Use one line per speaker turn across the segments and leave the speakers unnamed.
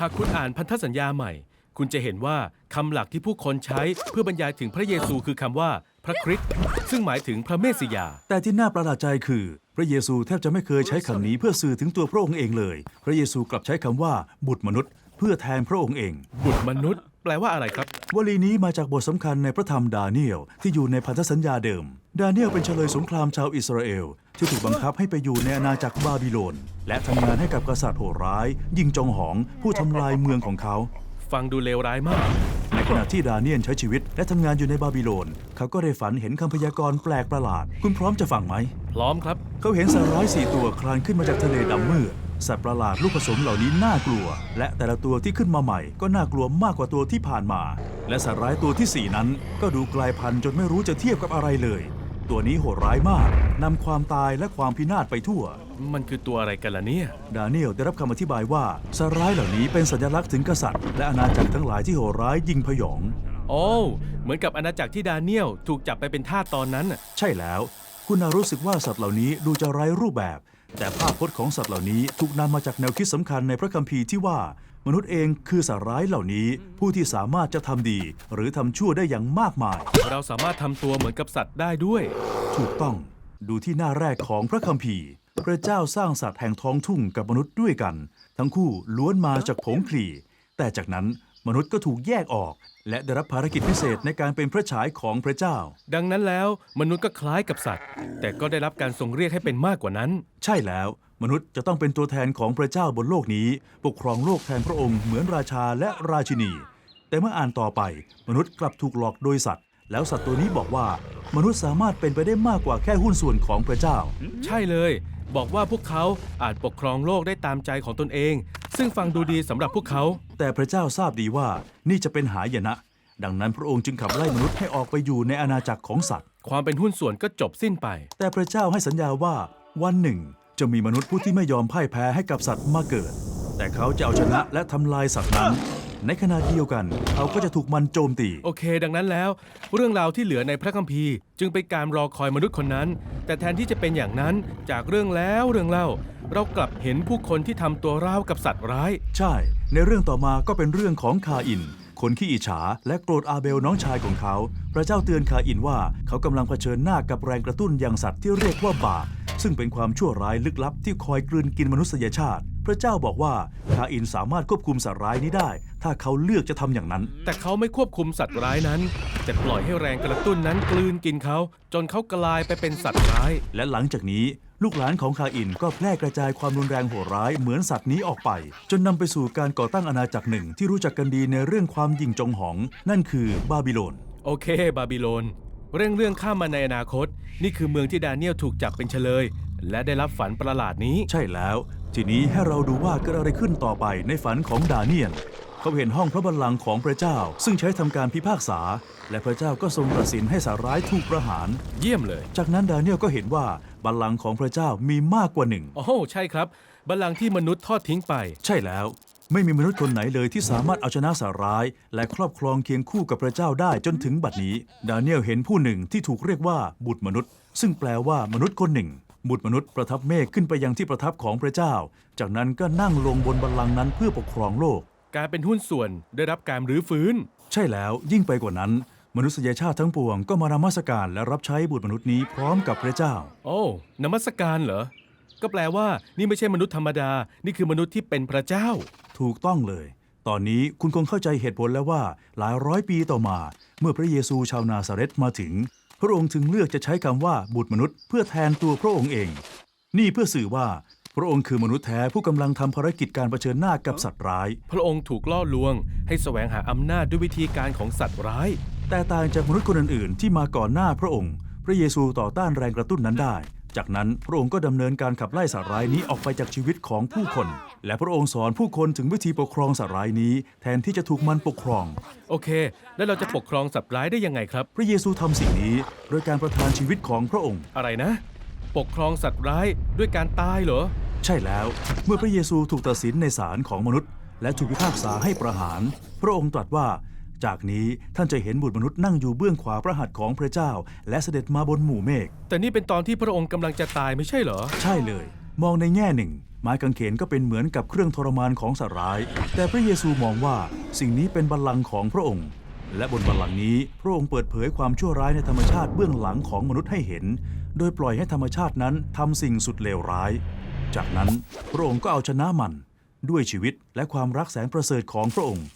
หากคุณอ่านพันธสัญญาใหม่ คุณจะเห็นว่าคำหลักที่ผู้คนใช้เพื่อบรรยายถึงพระเยซูคือคำว่า พระคริสต์ซึ่งหมายถึงพระเมสสิยา
แต่ที่น่าประหลาดใจคือ พระเยซูแทบจะไม่เคยใช้คำนี้เพื่อสื่อถึงตัวพระองค์เองเลย พระเยซูกลับใช้คำว่าบุตรมนุษย์ เพื่อแทนพระองค์เอง
บุตรมนุษย์ แปลว่าอะไรครับ
วลีนี้มาจากบทสำคัญในพระธรรมดาเนียลที่อยู่ในพันธสัญญาเดิม ดาเนียลเป็นเฉลยสงครามชาวอิสราเอล ที่ถูกบังคับให้ไปอยู่ในอาณาจักรบาบิโลน และทำงานให้กับกษัตริย์โหดร้าย ยิงจองหองผู้ทำลายเมืองของเขา
ฟังดูเลวร้ายมาก
ในขณะที่ดาเนียลใช้ชีวิตและทำงานอยู่ในบาบิโลน เขาก็ได้ฝันเห็นคำพยากรณ์แปลกประหลาด คุณพร้อมจะฟังไหม
พร้อมครับ
เขาเห็นสัตว์ร้ายสี่ตัวคลานขึ้นมาจากทะเลดำมืดสัตว์ประหลาดลูกผสมเหล่านี้น่ากลัว และแต่ละตัวที่ขึ้นมาใหม่ก็น่ากลัวมากกว่าตัวที่ผ่านมา และสัตว์ร้ายตัวที่สี่นั้น ก็ดูกลายพันธุ์จนไม่รู้จะเทียบกับอะไรเลย ตัวนี้โหดร้ายมากนำความตายและความพินาศไปทั่ว
มันคือตัวอะไรกันล่ะเนี่ย
ดาเนียลได้รับคำอธิบายว่าสัตว์ร้ายเหล่านี้เป็นสัญลักษณ์ถึงกษัตริย์ และอาณาจักรทั้งหลายที่โหดร้ายยิงพยอง
โอ้วเหมือนกับอาณาจักรที่ดาเนียลถูกจับไปเป็นทาสตอนนั้นน่ะ
ใช่แล้ว คุณน่ารู้สึกว่าสัตว์เหล่านี้ดูจะไร้รูปแบบ แต่ภาพพจน์ของสัตว์เหล่านี้ถูกนำมาจากแนวคิดสำคัญในพระคัมภีร์ที่ว่า มนุษย์เองคือสัตว์ร้ายเหล่านี้ผู้ที่สามารถจะทำดี หรือทำชั่วได้อย่างมากมาย
เราสามารถทำตัวเหมือนกับสัตว์ได้ด้วย
ถูกต้อง ดูที่หน้าแรกของพระคัมภีร์ พระเจ้าสร้างสัตว์แห่งท้องทุ่งกับมนุษย์ด้วยกัน ทั้งคู่ล้วนมาจากผงคลี แต่จากนั้นมนุษย์ก็ถูกแยกออก และได้รับภารกิจพิเศษในการเป็นพระฉายของพระเจ้า
ดังนั้นแล้วมนุษย์ก็คล้ายกับสัตว์ แต่ก็ได้รับการทรงเรียกให้เป็นมากกว่านั้น
ใช่แล้ว มนุษย์จะต้องเป็นตัวแทนของพระเจ้าบนโลกนี้ ปกครองโลกแทนพระองค์เหมือนราชาและราชินี แต่เมื่ออ่านต่อไป มนุษย์กลับถูกหลอกโดยสัตว์ แล้วสัตว์ตัวนี้บอกว่า มนุษย์สามารถเป็นไปได้มากกว่าแค่หุ้นส่วนของพระเจ้า
ใช่เลย บอกว่าพวกเขาอาจปกครองโลกได้ตามใจของตนเอง ซึ่งฟังดูดีสำหรับพวกเขา
แต่พระเจ้าทราบดีว่านี่จะเป็นหายนะ ดังนั้นพระองค์จึงขับไล่มนุษย์ให้ออกไปอยู่ในอาณาจักรของสัตว์
ความเป็นหุ้นส่วนก็จบสิ้นไป
แต่พระเจ้าให้สัญญาว่าวันหนึ่ง จะมีมนุษย์ผู้ที่ไม่ยอมพ่ายแพ้ให้กับสัตว์มาเกิด แต่เขาจะเอาชนะและทำลายสัตว์นั้น ในขณะเดียวกัน เขาก็จะถูกมันโจมตี
โอเค ดังนั้นแล้ว เรื่องราวที่เหลือในพระคัมภีร์ จึงเป็นการรอคอยมนุษย์คนนั้น แต่แทนที่จะเป็นอย่างนั้นจากเรื่องแล้วเรื่องเล่า เรากลับเห็นผู้คนที่ทำตัวร้าวกับสัตว์ร้าย
ใช่ ในเรื่องต่อมาก็เป็นเรื่องของคาอิน คนขี้อิจฉาและโกรธอาเบลน้องชายของเขา พระเจ้าเตือนคาอินว่าเขากำลังเผชิญหน้ากับแรงกระตุ้นอย่างสัตว์ที่เรียกว่าบาป ซึ่งเป็นความชั่วร้ายลึกลับที่คอยกลืนกินมนุษยชาติ พระเจ้าบอกว่าคาอินสามารถควบคุมสัตว์ร้ายนี้ได้ ถ้าเขาเลือกจะทำอย่างนั้น
แต่เขาไม่ควบคุมสัตว์ร้ายนั้น แต่ปล่อยให้แรงกระตุ้นนั้นกลืนกินเขา จนเขากลายไปเป็นสัตว์ร้าย
และหลังจากนี้ลูกหลานของคาอินก็แพร่กระจายความรุนแรงโหดร้ายเหมือนสัตว์นี้ออกไป จนนำไปสู่การก่อตั้งอาณาจักรหนึ่งที่รู้จักกันดีในเรื่องความยิ่งจงหอง นั่นคือบาบิโลน
โอเค บาบิโลน เร่งเรื่องข้ามมาในอนาคต นี่คือเมืองที่ดาเนียลถูกจับเป็นเฉลย และได้รับฝันประหลาดนี้
ใช่แล้ว ทีนี้ให้เราดูว่าเกิดอะไรขึ้นต่อไปในฝันของดาเนียลเขาเห็นห้องพระบัลลังก์ของพระเจ้า ซึ่งใช้ทำการพิพากษา และพระเจ้าก็ทรงตัดสินให้สาร้ายถูกประหาร
เยี่ยมเลย
จากนั้นดาเนียลก็เห็นว่าบัลลังก์ของพระเจ้ามีมากกว่าหนึ่ง
โอ้โหใช่ครับ บัลลังก์ที่มนุษย์ทอดทิ้งไป
ใช่แล้ว ไม่มีมนุษย์คนไหนเลยที่สามารถเอาชนะสาร้าย และครอบครองเคียงคู่กับพระเจ้าได้จนถึงบัดนี้ ดาเนียลเห็นผู้หนึ่งที่ถูกเรียกว่าบุตรมนุษย์ ซึ่งแปลว่ามนุษย์คนหนึ่ง บุตรมนุษย์ประทับเมฆขึ้นไปยังที่ประทับของพระเจ้า จากนั้นก็นั่งลงบนบัลลังก์นั้นเพื่อปกครองโลก
การเป็นหุ้นส่วนได้รับการรื้อฟื้น
ใช่แล้วยิ่งไปกว่านั้น มนุษยชาติทั้งปวงก็มานมัสการและรับใช้บุตรมนุษย์นี้พร้อมกับพระเจ้า
โอ้นมัสการเหรอ ก็แปลว่านี่ไม่ใช่มนุษย์ธรรมดา นี่คือมนุษย์ที่เป็นพระเจ้า
ถูกต้องเลย ตอนนี้คุณคงเข้าใจเหตุผลแล้วว่าหลายร้อยปีต่อมา เมื่อพระเยซูชาวนาซาเรตมาถึง พระองค์จึงเลือกจะใช้คำว่าบุตรมนุษย์เพื่อแทนตัวพระองค์เอง นี่เพื่อสื่อว่าพระองค์คือมนุษย์แท้ผู้กำลังทำภารกิจการเผชิญหน้ากับสัตว์ร้าย
พระองค์ถูกล่อลวง ให้แสวงหาอำนาจด้วยวิธีการของสัตว์ร้าย
แต่ต่างจากมนุษย์คนอื่นๆ ที่มาก่อนหน้าพระองค์ พระเยซูต่อต้านแรงกระตุ้นนั้นได้ จากนั้นพระองค์ก็ดำเนินการขับไล่สัตว์ร้ายนี้ออกไปจากชีวิตของผู้คน และพระองค์สอนผู้คนถึงวิธีปกครองสัตว์ร้ายนี้ แทนที่จะถูกมันปกครอง
โอเค แล้วเราจะปกครองสัตว์ร้ายได้ยังไงครับ
พระเยซูทำสิ่งนี้โดยการประทานชีวิตของพระองค์
อะไรนะ ปกครองสัตว์ร้ายด้วยการตายเหรอ
ใช่แล้ว เมื่อพระเยซูถูกตัดสินในศาลของมนุษย์ และถูกพิพากษาให้ประหาร พระองค์ตรัสว่า จากนี้ท่านจะเห็นบุตรมนุษย์นั่งอยู่เบื้องขวาพระหัตถ์ของพระเจ้า และเสด็จมาบนหมู่เมฆ
แต่นี่เป็นตอนที่พระองค์กำลังจะตายไม่ใช่เหรอ
ใช่เลย มองในแง่หนึ่งมไม้กางเขนก็เป็นเหมือนกับเครื่องทรมานของสัตว์ร้าย แต่พระเยซูมองว่าสิ่งนี้เป็นบัลลังก์ของพระองค์ และบนบัลลังก์นี้ พระองค์เปิดเผยความชั่วร้ายในธรรมชาติเบื้องหลังของมนุษย์ให้เห็น โดยปล่อยให้ธรรมชาตินั้นทำสิ่งสุดเลวร้าย จากนั้นพระองค์ก็เอาชนะมัน ด้วยชีวิตและความรักแสนประเสริฐของพระองค์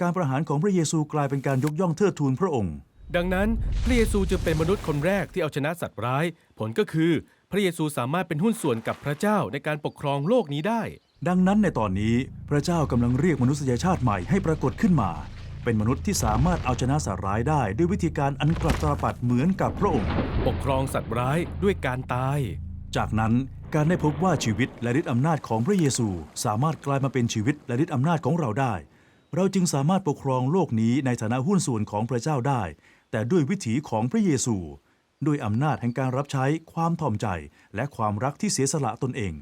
การประหารของพระเยซูกลายเป็นการยกย่องเทิดทูนพระองค์
ดังนั้นพระเยซูจึงเป็นมนุษย์คนแรกที่เอาชนะสัตว์ร้าย ผลก็คือ พระเยซูสามารถเป็นหุ้นส่วนกับพระเจ้าในการปกครองโลกนี้ได้
ดังนั้นในตอนนี้พระเจ้ากำลังเรียกมนุษยชาติใหม่ให้ปรากฏขึ้นมา เป็นมนุษย์ที่สามารถเอาชนะสัตว์ร้ายได้ ด้วยวิธีการอันกลับตรปัดเหมือนกับพระองค์
ปกครองสัตว์ร้ายด้วยการตาย
จากนั้นการได้พบว่าชีวิตและฤทธิอำนาจของพระเยซู สามารถกลายมาเป็นชีวิตและฤทธิอำนาจของเราได้ เราจึงสามารถปกครองโลกนี้ในฐานะหุ้นส่วนของพระเจ้าได้ แต่ด้วยวิถีของพระเยซู ด้วยอำนาจแห่งการรับใช้ความถ่อมใจ และความรักที่เสียสละตนเอง